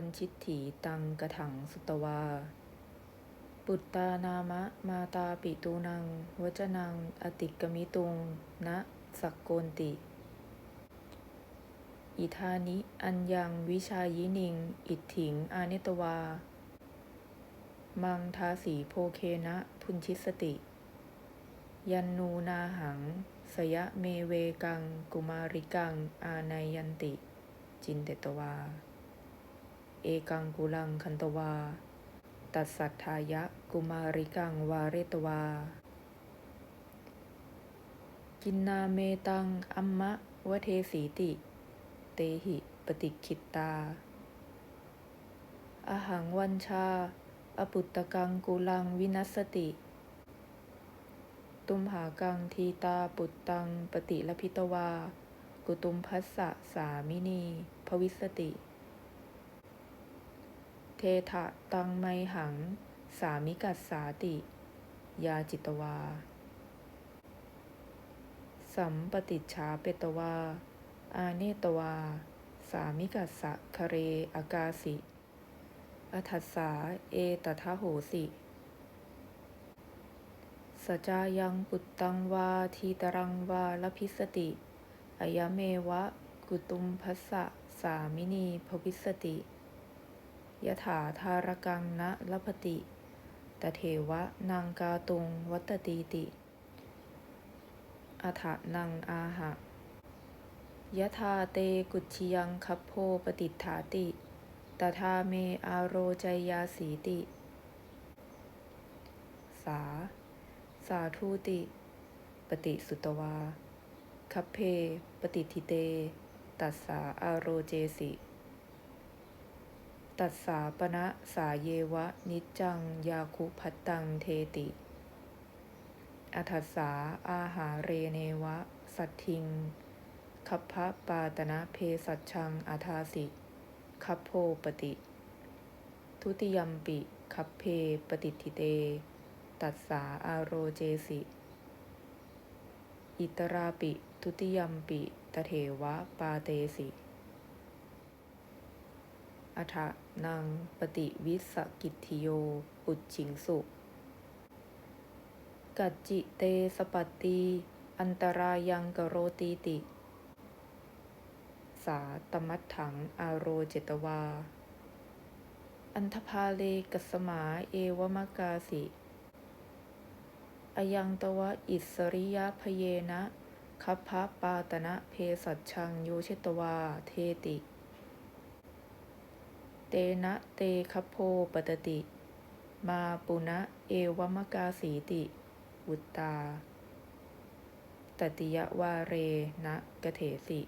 วันชิตถีตังกะถังสุตวา ปุตตานามะมาตาปิตูนัง วจนัง อติกมิตุงนะสักโกนติ อิธานิ อัญญังวิชายินิง อิทถิง อาเนตวา มังทาสีโพเคนะ พุนชิสติ ยันนูนาหัง สยะเมเวกัง กุมาริกัง อานัยยันติ จินเตตวา เอกังกุลังคันตวา ตัสสัทธายะกุมาริกังวาเรตวา กินนาเมตังอัมมะวะเทสีติ เตหิปฏิคิตตาอหังวันชา อปุตตกังกุลังวินัสสติ ตุมหากังทีตาปุตตังปฏิลพิตวา กุตุมพัสสะสามินี ภวิสติ เทถะตังไมหัง สามิกัสสาติ ยาจิตวา สัมปติจฉาเปตวา อาเนตวา สามิกัสสะคะเรอากาสิอัทัสสาเอตทะโหสิสจายังปุตตังวาทีตรังวาลพิสติอายเมวะ กุตุมพัสสะสามินีภวิสติ ยถาธารกังนะลพติ ตเทวะนางกาตุงวัตตีติอัฐะนังอาหะยถาเตกุชิยังคัพโพปฏิฐาติตถาเมอาโรจยาสีติ สา สาธุติ ปฏิสุตวาคัพเพ ปฏิทิเต ตัสสาอาโรเจสิ ตัสสาปณะสาเยวะ นิจจัง ยาคุพัตตังเทติ อัทัสสาอาหาเรเนวะ สัตทิงคัพพะปาตนะเพสัชชังอาทาสิคัพโพปฏิทุติยมปิคัพเพปฏิทิเต ตัสสาอาโรเจสิ อิตราปิ ทุติยมปิตเถวะปาเตสิ อัฐนังปฏิวิสกิตทิโย ปุจฉิงสุกัจจิเตสปัตติอันตรายังกโรตีติ สาตมัตถังอาโรเจตวา อันทภาเลกัสมาเอวมกาสิ อยังตวะอิสริยพเยนะคัพพะปาตนะเพสัชชังโยเชตวาเทติ เตนะเตคโพปตติ มาปุณะเอวมกาสีติอุตตา ตติยวาเรนะกะเถสิ